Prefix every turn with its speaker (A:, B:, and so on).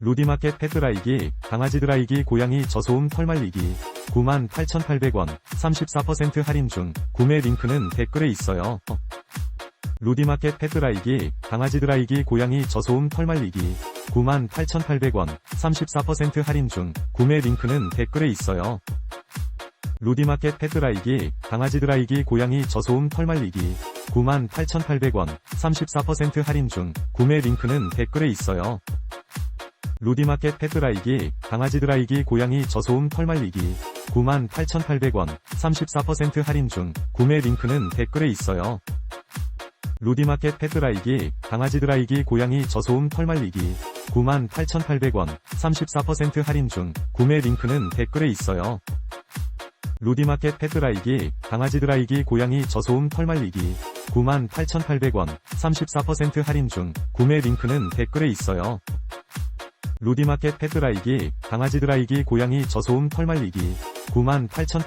A: 루디마켓 펫드라이기, 강아지 드라이기 고양이 저소음 털 말리기, 98,800원, 34% 할인 중, 구매 링크는 댓글에 있어요. 루디마켓 펫드라이기, 강아지 드라이기 고양이 저소음 털 말리기, 98,800원, 34% 할인 중, 구매 링크는 댓글에 있어요. 루디마켓 펫드라이기, 강아지 드라이기 고양이 저소음 털 말리기, 98,800원, 34% 할인 중, 구매 링크는 댓글에 있어요. 루디마켓 펫드라이기, 강아지 드라이기 고양이 저소음 털 말리기, 98,800원, 34% 할인 중, 구매 링크는 댓글에 있어요. 루디마켓 펫드라이기, 강아지 드라이기 고양이 저소음 털 말리기, 98,800원, 34% 할인 중, 구매 링크는 댓글에 있어요. 루디마켓 펫드라이기, 강아지 드라이기 고양이 저소음 털 말리기, 98,800원, 34% 할인 중, 구매 링크는 댓글에 있어요. 루디마켓 펫드라이기, 강아지 드라이기 고양이 저소음 털 말리기, 98,800원,